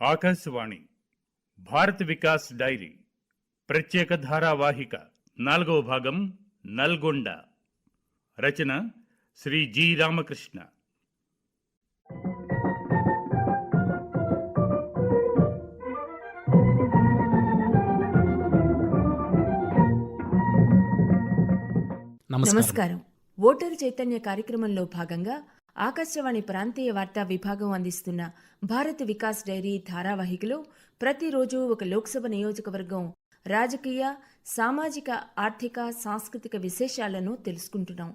Akashvani Bharat Vikas dairy ప్రత్యేక ధారావాహిక నాలుగవ భాగం నల్గొండ. రచన శ్రీ జి రామకృష్ణ. నమస్కారం. నమస్కారం. ఓటరు చైతన్య కార్యక్రమంలో భాగంగా ఆకాశవాణి ప్రాంతీయ వార్తా విభాగం అందిస్తున్న భారత్ వికాస్ డైరీ ధారావాహికలో ప్రతిరోజు ఒక లోక్సభ నియోజకవర్గం రాజకీయ సామాజిక ఆర్థిక సాంస్కృతిక విశేషాలను తెలుసుకుంటున్నాం.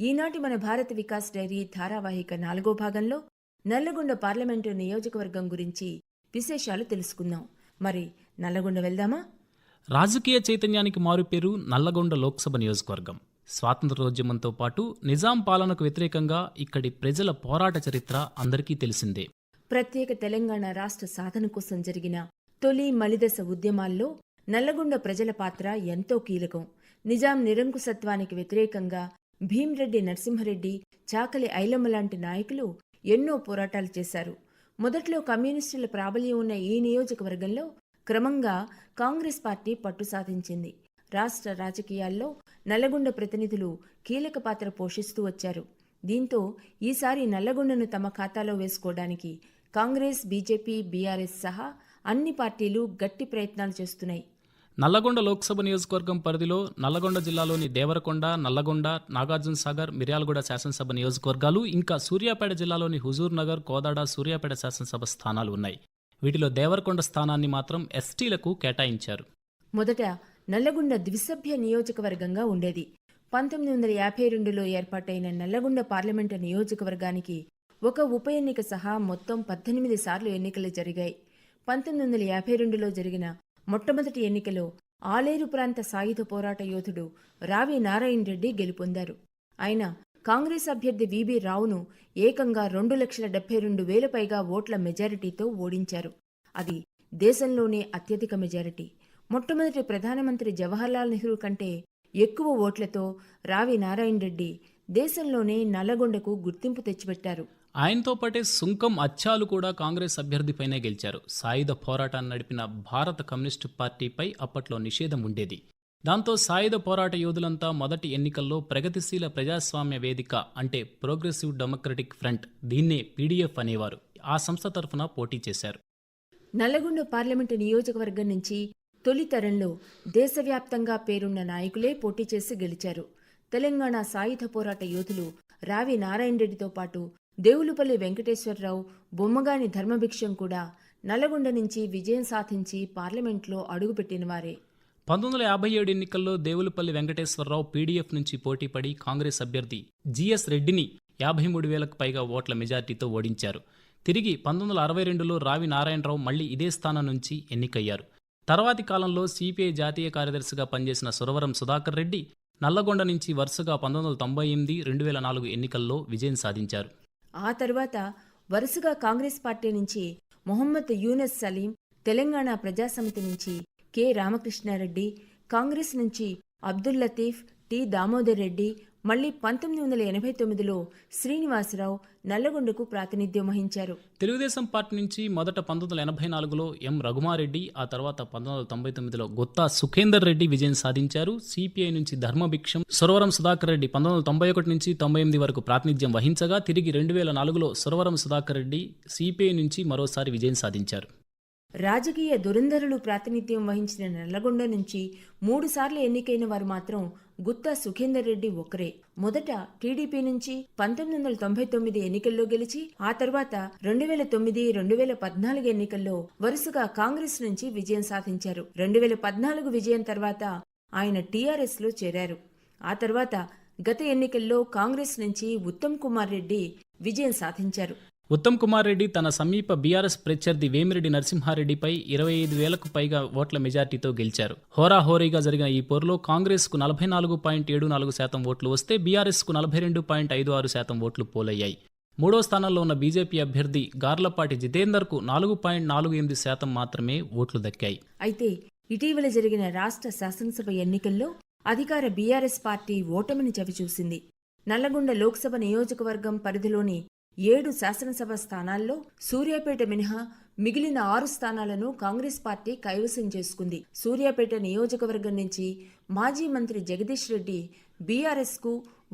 ఈనాటి మన భారత్ వికాస్ డైరీ ధారావాహిక నాలుగో భాగంలో నల్లగొండ పార్లమెంటు నియోజకవర్గం గురించి విశేషాలు తెలుసుకుందాం. మరి నల్లగొండ వెళ్దామా? రాజకీయ చైతన్యానికి మారుపేరు నల్లగొండ లోక్సభ నియోజకవర్గం. స్వాతంత్రోద్యమంతో పాటు నిజాం పాలనకు వ్యతిరేకంగా ఇక్కడి ప్రజల పోరాట చరిత్ర అందరికీ తెలిసిందే. ప్రత్యేక తెలంగాణ రాష్ట్ర సాధన కోసం జరిగిన తొలి మలిదశ ఉద్యమాల్లో నల్లగొండ ప్రజల పాత్ర ఎంతో కీలకం. నిజాం నిరంకుశత్వానికి వ్యతిరేకంగా భీమ్రెడ్డి నరసింహరెడ్డి చాకలి ఐలమ్మ లాంటి నాయకులు ఎన్నో పోరాటాలు చేశారు. మొదట్లో కమ్యూనిస్టుల ప్రాబల్యం ఉన్న ఈ నియోజకవర్గంలో క్రమంగా కాంగ్రెస్ పార్టీ పట్టు సాధించింది. రాష్ట్ర రాజకీయాల్లో నల్లగొండ ప్రతినిధులు కీలక పాత్ర పోషిస్తూ వచ్చారు. దీంతో ఈసారి నల్లగొండను తమ ఖాతాలో వేసుకోవడానికి కాంగ్రెస్ బీజేపీ బీఆర్ఎస్ సహా అన్ని పార్టీలు గట్టి ప్రయత్నాలు చేస్తున్నాయి. నల్లగొండ లోక్సభ నియోజకవర్గం పరిధిలో నల్లగొండ జిల్లాలోని దేవరకొండ నల్లగొండ నాగార్జున సాగర్ మిర్యాలగూడ శాసనసభ నియోజకవర్గాలు ఇంకా సూర్యాపేట జిల్లాలోని హుజూర్ నగర్ కోదాడ సూర్యాపేట శాసనసభ స్థానాలు ఉన్నాయి. వీటిలో దేవరకొండ స్థానాన్ని మాత్రం ఎస్టీలకు కేటాయించారు. మొదట నల్లగొండ ద్విసభ్య నియోజకవర్గంగా ఉండేది. పంతొమ్మిది వందల యాభై రెండులో ఏర్పాటైన నల్లగొండ పార్లమెంటు నియోజకవర్గానికి ఒక ఉప ఎన్నిక సహా మొత్తం పద్దెనిమిది సార్లు ఎన్నికలు జరిగాయి. పంతొమ్మిది వందల యాభై రెండులో జరిగిన మొట్టమొదటి ఎన్నికలో ఆలేరు ప్రాంత సాయుధ పోరాట యోధుడు రావి నారాయణ రెడ్డి గెలుపొందారు. ఆయన కాంగ్రెస్ అభ్యర్థి విబి రావును ఏకంగా రెండు లక్షల డెబ్బై రెండు వేల పైగా ఓట్ల మెజారిటీతో ఓడించారు. అది దేశంలోనే అత్యధిక మెజారిటీ. మొట్టమొదటి ప్రధానమంత్రి జవహర్లాల్ నెహ్రూ కంటే ఎక్కువ ఓట్లతో రావి నారాయణ రెడ్డి దేశంలోనే నల్లగొండకు గుర్తింపు తెచ్చిపెట్టారు. ఆయనతో పాటే సుంకం అచ్చాలు కూడా కాంగ్రెస్ అభ్యర్థిపైనే గెలిచారు. సాయుధ పోరాటాన్ని నడిపిన భారత కమ్యూనిస్టు పార్టీపై అప్పట్లో నిషేధం ఉండేది. దాంతో సాయుధ పోరాట యోధులంతా మొదటి ఎన్నికల్లో ప్రగతిశీల ప్రజాస్వామ్య వేదిక అంటే ప్రోగ్రెసివ్ డెమోక్రటిక్ ఫ్రంట్ దీన్నే పీడీఎఫ్ అనేవారు. ఆ సంస్థ తరఫున పోటీ చేశారు. నల్లగొండ పార్లమెంటు నియోజకవర్గం నుంచి తొలి తరంలో దేశవ్యాప్తంగా పేరున్న నాయకులే పోటీ చేసి గెలిచారు. తెలంగాణ సాయుధ పోరాట యోధులు రావి నారాయణ రెడ్డితో పాటు దేవులుపల్లి వెంకటేశ్వరరావు బొమ్మగాని ధర్మభిక్షం కూడా నల్లగొండ నుంచి విజయం సాధించి పార్లమెంట్లో అడుగుపెట్టిన వారే. పంతొమ్మిది వందల యాభై ఏడు ఎన్నికల్లో దేవులపల్లి వెంకటేశ్వరరావు పీడీఎఫ్ నుంచి పోటీపడి కాంగ్రెస్ అభ్యర్థి జీఎస్ రెడ్డిని యాభై మూడు వేలకు పైగా ఓట్ల మెజార్టీతో ఓడించారు. తిరిగి పంతొమ్మిది వందల అరవై రెండులో రావి నారాయణరావు మళ్ళీ ఇదే స్థానం నుంచి ఎన్నికయ్యారు. తర్వాతి కాలంలో సిపిఐ జాతీయ కార్యదర్శిగా పనిచేసిన సురవరం సుధాకర్ రెడ్డి నల్లగొండ నుంచి వరుసగా పంతొమ్మిది వందల తొంభై ఎనిమిది రెండు వేల నాలుగు ఎన్నికల్లో విజయం సాధించారు. ఆ తర్వాత వరుసగా కాంగ్రెస్ పార్టీ నుంచి మొహమ్మద్ యూనస్ సలీం తెలంగాణ ప్రజాసమితి నుంచి కె రామకృష్ణారెడ్డి కాంగ్రెస్ నుంచి అబ్దుల్ లతీఫ్ టి దామోదర్ రెడ్డి మళ్ళీ పంతొమ్మిది వందల ఎనభై తొమ్మిదిలో శ్రీనివాసరావు నల్లగొండకు ప్రాతినిధ్యం వహించారు. తెలుగుదేశం పార్టీ నుంచి మొదట పంతొమ్మిది వందల ఎనభై నాలుగులో ఎం రఘుమారెడ్డి ఆ తర్వాత పంతొమ్మిది వందల తొంభై తొమ్మిదిలో గొత్తా సుఖేందర్ రెడ్డి విజయం సాధించారు. సిపిఐ నుంచి ధర్మభిక్షం సురవరం సుధాకర్ రెడ్డి పంతొమ్మిది వందల తొంభై ఒకటి నుంచి తొంభై ఎనిమిది వరకు ప్రాతినిధ్యం వహించగా తిరిగి రెండు వేల నాలుగులో సురవరం సుధాకర్ రెడ్డి సిపిఐ నుంచి మరోసారి విజయం సాధించారు. రాజకీయ దురంధరులు ప్రాతినిధ్యం వహించిన నల్లగొండ నుంచి మూడుసార్లు ఎన్నికైన వారు మాత్రం గుత్తా సుఖేందర్ రెడ్డి ఒకరే మొదట టీడీపీ నుంచి పంతొమ్మిది వందల తొంభై తొమ్మిది ఎన్నికల్లో గెలిచి ఆ తర్వాత రెండు వేల తొమ్మిది రెండు వేల పద్నాలుగు ఎన్నికల్లో వరుసగా కాంగ్రెస్ నుంచి విజయం సాధించారు. రెండు వేల పద్నాలుగు విజయం తర్వాత ఆయన టీఆర్ఎస్లో చేరారు. ఆ తర్వాత గత ఎన్నికల్లో కాంగ్రెస్ నుంచి ఉత్తమ్ కుమార్ రెడ్డి విజయం సాధించారు. ఉత్తమ్ కుమార్ రెడ్డి తన సమీప బీఆర్ఎస్ ప్రత్యర్థి వేమిరెడ్డి నరసింహారెడ్డిపై ఇరవై ఐదు వేలకు పైగా ఓట్ల మెజార్టీతో గెలిచారు. హోరాహోరీగా జరిగిన ఈ పోరులో కాంగ్రెస్కు నలభై నాలుగు పాయింట్ ఏడు నాలుగు శాతం ఓట్లు వస్తే బీఆర్ఎస్కు నలభై రెండు పాయింట్ ఐదు ఆరు శాతం ఓట్లు పోలయ్యాయి. మూడో స్థానంలో ఉన్న బీజేపీ అభ్యర్థి గార్లపాటి జితేందర్కు నాలుగు పాయింట్ నాలుగు ఎనిమిది శాతం మాత్రమే ఓట్లు దక్కాయి. అయితే ఇటీవల జరిగిన రాష్ట్ర శాసనసభ ఎన్నికల్లో అధికార బీఆర్ఎస్ పార్టీ ఓటమిని చవిచూసింది. నల్లగొండ లోక్సభ నియోజకవర్గం పరిధిలోని ఏడు శాసనసభ స్థానాల్లో సూర్యాపేట మినహా మిగిలిన ఆరు స్థానాలను కాంగ్రెస్ పార్టీ కైవసం చేసుకుంది. సూర్యాపేట నియోజకవర్గం నుంచి మాజీ మంత్రి జగదీష్ రెడ్డి బీఆర్ఎస్కు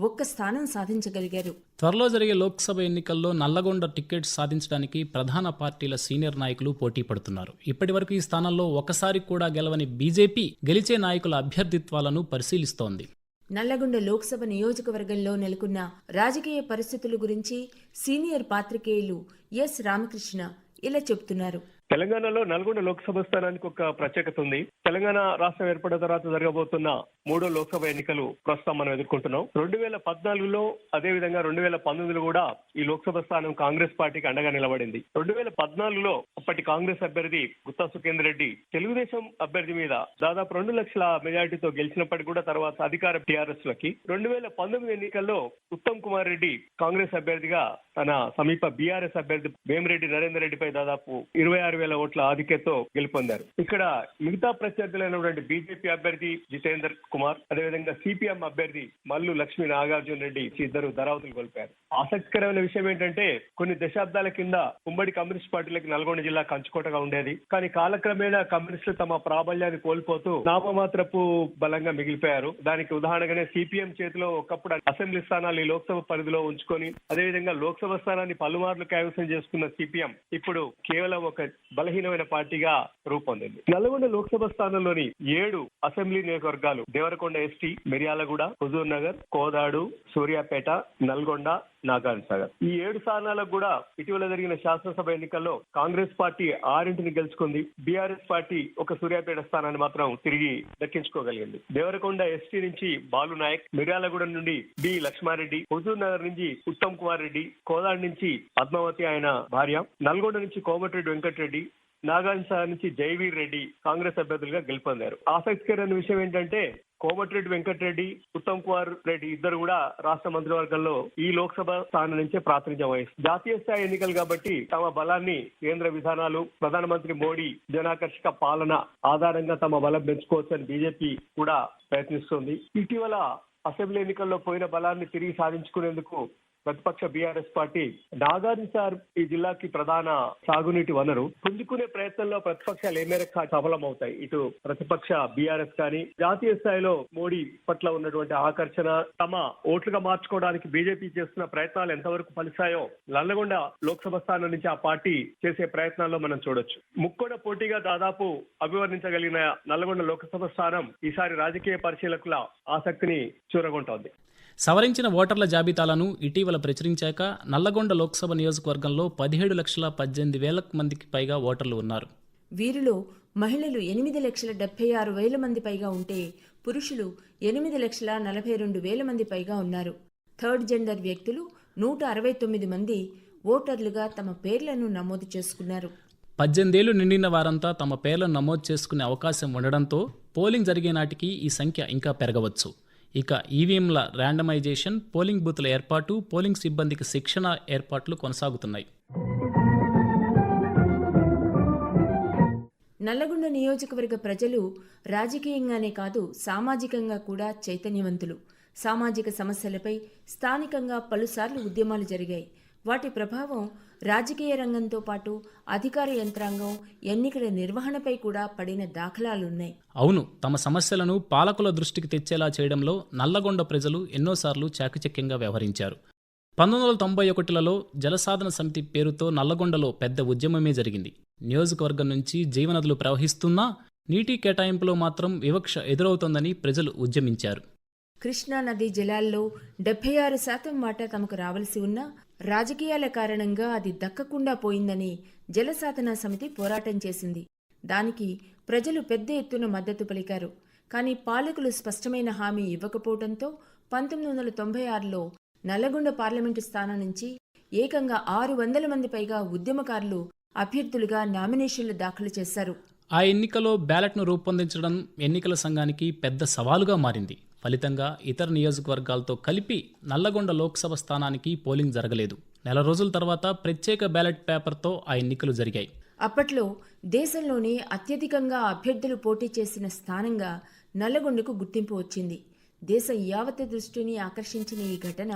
ఒక్క స్థానం సాధించగలిగారు. త్వరలో జరిగే లోక్సభ ఎన్నికల్లో నల్లగొండ టికెట్ సాధించడానికి ప్రధాన పార్టీల సీనియర్ నాయకులు పోటీ పడుతున్నారు. ఇప్పటివరకు ఈ స్థానంలో ఒకసారి కూడా గెలవని బీజేపీ గెలిచే నాయకుల అభ్యర్థిత్వాలను పరిశీలిస్తోంది. నల్లగొండ లోక్సభ నియోజకవర్గంలో నెలకొన్న రాజకీయ పరిస్థితుల గురించి సీనియర్ పాత్రికేయులు ఎస్ రామకృష్ణ ఇలా చెబుతున్నారు. తెలంగాణలో నల్గొండ లోక్సభ స్థానానికి ఒక ప్రత్యేకత ఉంది. తెలంగాణ రాష్ట్రం ఏర్పడిన తర్వాత జరగబోతున్న మూడో లోక్సభ ఎన్నికలు ప్రస్తుతం మనం ఎదుర్కొంటున్నాం. రెండు వేల పద్నాలుగులో అదే విధంగా రెండు వేల పంతొమ్మిదిలో కూడా ఈ లోక్సభ స్థానం కాంగ్రెస్ పార్టీకి అండగా నిలబడింది. రెండు వేల పద్నాలుగులో అప్పటి కాంగ్రెస్ అభ్యర్థి గుత్తా సుఖేందర్ రెడ్డి తెలుగుదేశం అభ్యర్థి మీద దాదాపు రెండు లక్షల మెజార్టీతో గెలిచినప్పటికీ కూడా తర్వాత అధికార టీఆర్ఎస్ లకి రెండు వేల పంతొమ్మిది ఎన్నికల్లో ఉత్తమ్ కుమార్ రెడ్డి కాంగ్రెస్ అభ్యర్థిగా తన సమీప బీఆర్ఎస్ అభ్యర్థి వేమిరెడ్డి నరేందర్ రెడ్డిపై దాదాపు ఇరవై ఆరు వేల ఓట్ల ఆధిక్యతో గెలుపొందారు. ఇక్కడ మిగతా ప్రత్యర్థులైనటువంటి బీజేపీ అభ్యర్థి జితేందర్ కుమార్ అదేవిధంగా సిపిఎం అభ్యర్థి మల్లు లక్ష్మీ నాగార్జున రెడ్డి ఇద్దరు ధరావతులు కోల్పారు ఆసక్తికరమైన విషయం ఏంటంటే కొన్ని దశాబ్దాల కింద ఉమ్మడి కమ్యూనిస్ట్ పార్టీలకు నల్గొండ జిల్లా కంచుకోటగా ఉండేది. కానీ కాలక్రమేణా కమ్యూనిస్టులు తమ ప్రాబల్యాన్ని కోల్పోతూ నామమాత్రపు బలంగా మిగిలిపోయారు. దానికి ఉదాహరణగానే సిపిఎం చేతిలో ఒకప్పుడు అసెంబ్లీ స్థానాలు ఈ లోక్సభ పరిధిలో ఉంచుకొని అదేవిధంగా లోక్సభ స్థానాన్ని పలుమార్లు కైవసం చేసుకున్న సిపిఎం ఇప్పుడు కేవలం ఒక బలహీనమైన పార్టీగా రూపొందింది. నల్గొండ లోక్సభ స్థానంలోని ఏడు అసెంబ్లీ నియోజకవర్గాలు దేవరకొండ ఎస్టీ మిర్యాలగూడ హుజూర్ నగర్ కోదాడు సూర్యాపేట నల్గొండ నాగార్జున సాగర్. ఈ ఏడు స్థానాలకు కూడా ఇటీవల జరిగిన శాసనసభ ఎన్నికల్లో కాంగ్రెస్ పార్టీ ఆరింటిని గెలుచుకుంది. బీఆర్ఎస్ పార్టీ ఒక సూర్యాపేట స్థానాన్ని మాత్రం తిరిగి దక్కించుకోగలిగింది. దేవరకొండ ఎస్టీ నుంచి బాలు నాయక్ మిర్యాలగూడెం నుండి బి లక్ష్మారెడ్డి హుజూర్ నగర్ నుంచి ఉత్తమ్ కుమార్ రెడ్డి కోదాడ్ నుంచి పద్మావతి ఆయన భార్య నల్గొండ నుంచి కోమటిరెడ్డి వెంకటరెడ్డి నాగార్జున నుంచి జైవీర్ రెడ్డి కాంగ్రెస్ అభ్యర్థులుగా గెలుపొందారు. ఆసక్తికరమైన విషయం ఏంటంటే కోమటిరెడ్డి వెంకటరెడ్డి ఉత్తమ్ కుమార్ రెడ్డి ఇద్దరు కూడా రాష్ట్ర మంత్రివర్గంలో ఈ లోక్సభ స్థానం నుంచే ప్రాతినిధ్యం వహిస్తారు జాతీయ స్థాయి ఎన్నికలు కాబట్టి తమ బలాన్ని కేంద్ర విధానాలు ప్రధానమంత్రి మోడీ జనాకర్షక పాలన ఆధారంగా తమ బలం పెంచుకోవచ్చని బీజేపీ కూడా ప్రయత్నిస్తోంది. ఇటీవల అసెంబ్లీ ఎన్నికల్లో పోయిన బలాన్ని తిరిగి సాధించుకునేందుకు ప్రతిపక్ష బీఆర్ఎస్ పార్టీ నాగార్జున సార్ ఈ జిల్లాకి ప్రధాన సాగునీటి వనరు. పుంజుకునే ప్రయత్నంలో ప్రతిపక్షాలు ఏ మేరకు సఫలమవుతాయి? ఇటు ప్రతిపక్ష బీఆర్ఎస్ కానీ జాతీయ స్థాయిలో మోడీ పట్ల ఉన్నటువంటి ఆకర్షణ తమ ఓట్లుగా మార్చుకోవడానికి బీజేపీ చేస్తున్న ప్రయత్నాలు ఎంతవరకు ఫలిస్తాయో నల్లగొండ లోక్సభ స్థానం నుంచి ఆ పార్టీ చేసే ప్రయత్నాల్లో మనం చూడొచ్చు. ముక్కోడ పోటీగా దాదాపు అభివర్ణించగలిగిన నల్లగొండ లోక్సభ స్థానం ఈసారి రాజకీయ పరిశీలకుల ఆసక్తిని చూరగొంటోంది. సవరించిన ఓటర్ల జాబితాలను ఇటీవల ప్రచురించాక నల్లగొండ లోక్సభ నియోజకవర్గంలో పదిహేడు లక్షల పద్దెనిమిది వేల మందికి పైగా ఓటర్లు ఉన్నారు. వీరిలో మహిళలు ఎనిమిది లక్షల డెబ్బై ఆరు వేల మంది పైగా ఉంటే పురుషులు ఎనిమిది లక్షల నలభై రెండు వేల మంది పైగా ఉన్నారు. థర్డ్ జెండర్ వ్యక్తులు నూట అరవై తొమ్మిది మంది ఓటర్లుగా తమ పేర్లను నమోదు చేసుకున్నారు. పద్దెనిమిదేళ్ళు నిండిన వారంతా తమ పేర్లను నమోదు చేసుకునే అవకాశం ఉండడంతో పోలింగ్ జరిగే నాటికి ఈ సంఖ్య ఇంకా పెరగవచ్చు. ఇక ఈవీఎంల ర్యాండమైజేషన్ పోలింగ్ బూత్ల ఏర్పాటు పోలింగ్ సిబ్బందికి శిక్షణ ఏర్పాట్లు కొనసాగుతున్నాయి. నల్లగొండ నియోజకవర్గ ప్రజలు రాజకీయంగానే కాదు సామాజికంగా కూడా చైతన్యవంతులు. సామాజిక సమస్యలపై స్థానికంగా పలుసార్లు ఉద్యమాలు జరిగాయి. వాటి ప్రభావం రాజకీయ రంగంతో పాటు అధికార యంత్రాంగం ఎన్నికల నిర్వహణపై కూడా పడిన దాఖలాలున్నాయి. అవును తమ సమస్యలను పాలకుల దృష్టికి తెచ్చేలా చేయడంలో నల్లగొండ ప్రజలు ఎన్నోసార్లు చాకచక్యంగా వ్యవహరించారు. పంతొమ్మిది వందల తొంభై ఒకటిలలో జలసాధన సమితి పేరుతో నల్లగొండలో పెద్ద ఉద్యమమే జరిగింది. నియోజకవర్గం నుంచి జీవనదులు ప్రవహిస్తున్నా నీటి కేటాయింపులో మాత్రం వివక్ష ఎదురవుతోందని ప్రజలు ఉద్యమించారు. కృష్ణా నదీ జలాల్లో డెబ్బై ఆరు శాతం వాటా తమకు రావాల్సి ఉన్నా రాజకీయాల కారణంగా అది దక్కకుండా పోయిందని జలసాధన సమితి పోరాటం చేసింది. దానికి ప్రజలు పెద్ద ఎత్తున మద్దతు పలికారు. కానీ పాలకులు స్పష్టమైన హామీ ఇవ్వకపోవడంతో పంతొమ్మిది వందల తొంభై ఆరులో నల్లగొండ పార్లమెంటు స్థానం నుంచి ఏకంగా ఆరు వందల మంది పైగా ఉద్యమకారులు అభ్యర్థులుగా నామినేషన్లు దాఖలు చేశారు. ఆ ఎన్నికలో బ్యాలెట్ను రూపొందించడం ఎన్నికల సంఘానికి పెద్ద సవాలుగా మారింది. ఫలితంగా ఇతర నియోజకవర్గాలతో కలిపి నల్లగొండ లోక్సభ స్థానానికి పోలింగ్ జరగలేదు. నెల రోజుల తర్వాత ప్రత్యేక బ్యాలెట్ పేపర్తో ఆ ఎన్నికలు జరిగాయి. అప్పట్లో దేశంలోనే అత్యధికంగా అభ్యర్థులు పోటీ చేసిన స్థానంగా నల్లగొండకు గుర్తింపు వచ్చింది. దేశ యావత దృష్టిని ఆకర్షించిన ఈ ఘటన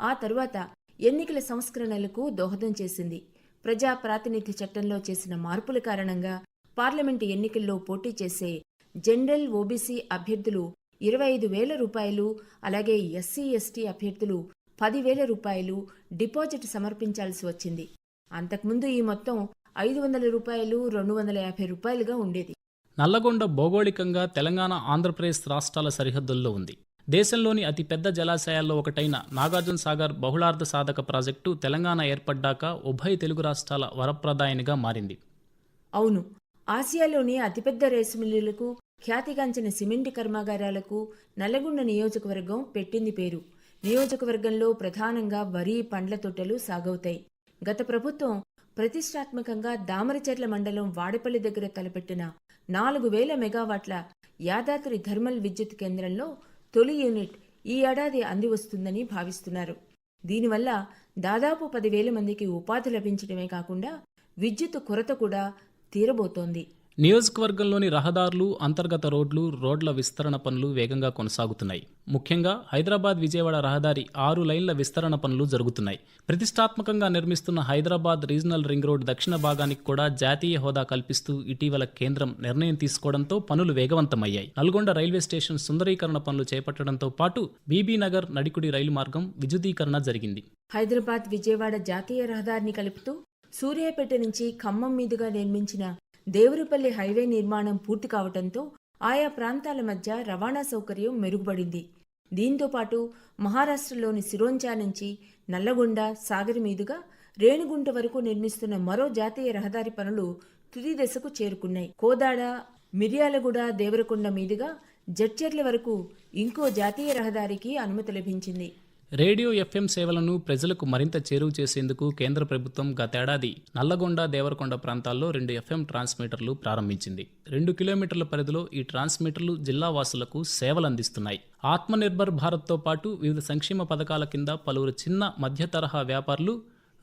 ఆ తరువాత ఎన్నికల సంస్కరణలకు దోహదం చేసింది. ప్రజా ప్రాతినిధ్య చట్టంలో చేసిన మార్పుల కారణంగా పార్లమెంటు ఎన్నికల్లో పోటీ చేసే జనరల్ ఓబీసీ అభ్యర్థులు ఇరవై ఐదు వేల రూపాయలు అలాగే ఎస్సీ ఎస్టీ అభ్యర్థులు పదివేల రూపాయలు డిపాజిట్ సమర్పించాల్సి వచ్చింది. అంతకుముందు ఈ మొత్తం ఐదు వందల రూపాయలు రెండు వందల యాభై రూపాయలుగా ఉండేది. నల్లగొండ భౌగోళికంగా తెలంగాణ ఆంధ్రప్రదేశ్ రాష్ట్రాల సరిహద్దుల్లో ఉంది. దేశంలోని అతిపెద్ద జలాశయాల్లో ఒకటైన నాగార్జున సాగర్ బహుళార్థ సాధక ప్రాజెక్టు తెలంగాణ ఏర్పడ్డాక ఉభయ తెలుగు రాష్ట్రాల వరప్రదాయనిగా మారింది. అవును ఆసియాలోని అతిపెద్ద రైసు మిల్లులకు ఖ్యాతిగాంచిన సిమెంట్ కర్మాగారాలకు నల్లగొండ నియోజకవర్గం పెట్టింది పేరు. నియోజకవర్గంలో ప్రధానంగా వరి పండ్ల తోటలు సాగవుతాయి. గత ప్రభుత్వం ప్రతిష్టాత్మకంగా దామరచెర్ల మండలం వాడపల్లి దగ్గర తలపెట్టిన నాలుగు వేల మెగావాట్ల యాదాద్రి థర్మల్ విద్యుత్ కేంద్రంలో తొలి యూనిట్ ఈ ఏడాది అంది వస్తుందని భావిస్తున్నారు. దీనివల్ల దాదాపు పదివేల మందికి ఉపాధి లభించడమే కాకుండా విద్యుత్ కొరత కూడా తీరబోతోంది. నియోజకవర్గంలోని రహదారులు అంతర్గత రోడ్లు రోడ్ల విస్తరణ పనులు వేగంగా కొనసాగుతున్నాయి. ముఖ్యంగా హైదరాబాద్ విజయవాడ రహదారి ఆరు లైన్ల విస్తరణ పనులు జరుగుతున్నాయి. ప్రతిష్టాత్మకంగా నిర్మిస్తున్న హైదరాబాద్ రీజనల్ రింగ్ రోడ్ దక్షిణ భాగానికి కూడా జాతీయ హోదా కల్పిస్తూ ఇటీవల కేంద్రం నిర్ణయం తీసుకోవడంతో పనులు వేగవంతమయ్యాయి. నల్గొండ రైల్వే స్టేషన్ సుందరీకరణ పనులు చేపట్టడంతో పాటు బీబీనగర్ నడికుడి రైలు మార్గం విద్యుదీకరణ జరిగింది. హైదరాబాద్ విజయవాడ జాతీయ రహదారిని కలుపుతూ సూర్యాపేట నుంచి ఖమ్మం మీదుగా నిర్మించిన దేవరపల్లి హైవే నిర్మాణం పూర్తి కావడంతో ఆయా ప్రాంతాల మధ్య రవాణా సౌకర్యం మెరుగుపడింది. దీంతో పాటు మహారాష్ట్రలోని సిరోంచా నుంచి నల్లగొండ సాగర్ మీదుగా రేణుగుంట వరకు నిర్మిస్తున్న మరో జాతీయ రహదారి పనులు తుది దశకు చేరుకున్నాయి. కోదాడ మిర్యాలగూడ దేవరకొండ మీదుగా జడ్చర్ల వరకు ఇంకో జాతీయ రహదారికి అనుమతి లభించింది. రేడియో ఎఫ్ఎం సేవలను ప్రజలకు మరింత చేరువ చేసేందుకు కేంద్ర ప్రభుత్వం గతేడాది నల్లగొండ దేవరకొండ ప్రాంతాల్లో రెండు ఎఫ్ఎం ట్రాన్స్మిటర్లు ప్రారంభించింది. రెండు కిలోమీటర్ల పరిధిలో ఈ ట్రాన్స్మిటర్లు జిల్లా వాసులకు సేవలు అందిస్తున్నాయి ఆత్మనిర్భర్ భారత్తో పాటు వివిధ సంక్షేమ పథకాల కింద పలువురు చిన్న మధ్య తరహా వ్యాపారులు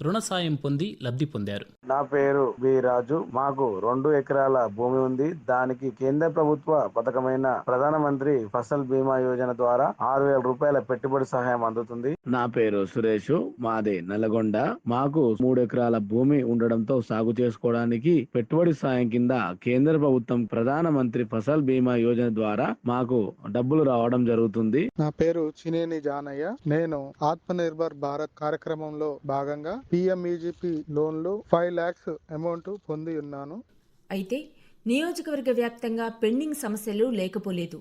రుణ సాయం పొంది లబ్ధి పొందారు. నా పేరు బి రాజు. మాకు రెండు ఎకరాల భూమి ఉంది. దానికి కేంద్ర ప్రభుత్వ పథకమైన ప్రధానమంత్రి ఫసల్ బీమా యోజన ద్వారా ఆరు వేల రూపాయల పెట్టుబడి సహాయం అందుతుంది. నా పేరు సురేష్. మాది నల్లగొండ. మాకు మూడు ఎకరాల భూమి ఉండడంతో సాగు చేసుకోవడానికి పెట్టుబడి సాయం కింద కేంద్ర ప్రభుత్వం ప్రధాన మంత్రి ఫసల్ బీమా యోజన ద్వారా మాకు డబ్బులు రావడం జరుగుతుంది. నా పేరు చినేని జానయ్య. నేను ఆత్మ నిర్భర్ భారత్ కార్యక్రమంలో భాగంగా పిఎంఈజిపి లోన్లు ఫైవ్ లాక్స్ అమౌంట్ పొంది ఉన్నాను. అయితే నియోజకవర్గ వ్యాప్తంగా పెండింగ్ సమస్యలు లేకపోలేదు.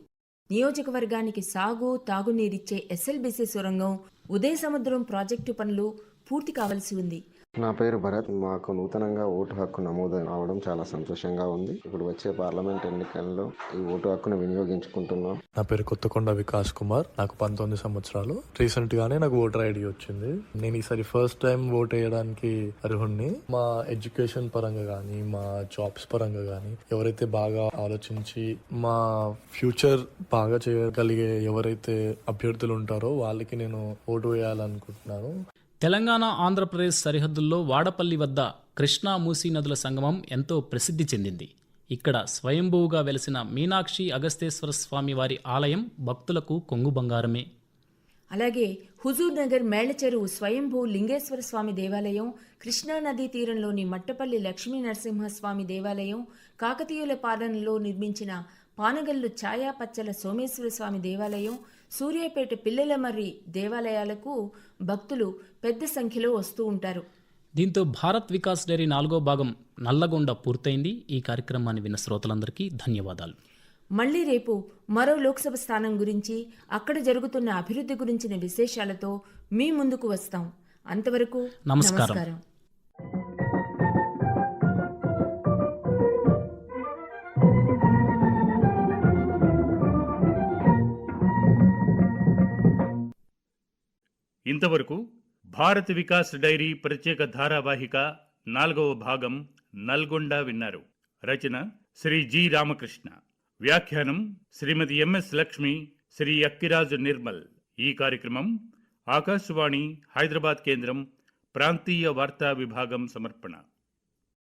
నియోజకవర్గానికి సాగు తాగునీరిచ్చే ఎస్ఎల్బిసి సొరంగం ఉదయ సముద్రం ప్రాజెక్టు పనులు పూర్తి కావలసి ఉంది. నా పేరు భరత్. మాకు నూతనంగా ఓటు హక్కు నమోదు అవడం చాలా సంతోషంగా ఉంది. ఇప్పుడు వచ్చే పార్లమెంట్ ఎన్నికల్లో ఈ ఓటు హక్కును వినియోగించుకుంటున్నాం. నా పేరు కొత్తకొండ వికాస్ కుమార్. నాకు పంతొమ్మిది సంవత్సరాలు. రీసెంట్ గానే నాకు ఓటర్ ఐడి వచ్చింది. నేను ఈసారి ఫస్ట్ టైం ఓట్ వేయడానికి అర్హుణ్ణి. మా ఎడ్యుకేషన్ పరంగా కానీ మా జాబ్స్ పరంగా కానీ ఎవరైతే బాగా ఆలోచించి మా ఫ్యూచర్ బాగా చేయగలిగే ఎవరైతే అభ్యర్థులు ఉంటారో వాళ్ళకి నేను ఓటు వేయాలనుకుంటున్నాను. తెలంగాణ ఆంధ్రప్రదేశ్ సరిహద్దుల్లో వాడపల్లి వద్ద కృష్ణా మూసీ నదుల సంగమం ఎంతో ప్రసిద్ధి చెందింది. ఇక్కడ స్వయంభూగా వెలిసిన మీనాక్షి అగస్తేశ్వర స్వామి వారి ఆలయం భక్తులకు కొంగు బంగారమే. అలాగే హుజూర్ నగర్ మేళ్ళచెరువు స్వయంభూ లింగేశ్వర స్వామి దేవాలయం కృష్ణా నదీ తీరంలోని మట్టపల్లి లక్ష్మీ నరసింహస్వామి దేవాలయం కాకతీయుల పాలనలో నిర్మించిన పానగల్లు ఛాయా పచ్చల సోమేశ్వర స్వామి దేవాలయం సూర్యాపేట పిల్లలమర్రి దేవాలయాలకు భక్తులు పెద్ద సంఖ్యలో వస్తూ ఉంటారు. దీంతో భారత్ వికాస్ డైరీ నాలుగో భాగం నల్లగొండ పూర్తయింది. ఈ కార్యక్రమాన్ని విన్న శ్రోతలందరికీ ధన్యవాదాలు. మళ్ళీ రేపు మరో లోక్సభ స్థానం గురించి అక్కడ జరుగుతున్న అభివృద్ధి గురించిన విశేషాలతో మీ ముందుకు వస్తాం. అంతవరకు నమస్కారం. నమస్కారం. ఇంతవరకు భారత్ వికాస్ డైరీ ప్రత్యేక ధారావాహిక నాలుగవ భాగం నల్గొండ విన్నారు. రచన శ్రీ జి రామకృష్ణ. వ్యాఖ్యానం శ్రీమతి ఎంఎస్ లక్ష్మి శ్రీ అక్కిరాజు నిర్మల్. ఈ కార్యక్రమం ఆకాశవాణి హైదరాబాద్ కేంద్రం ప్రాంతీయ వార్తా విభాగం సమర్పణ.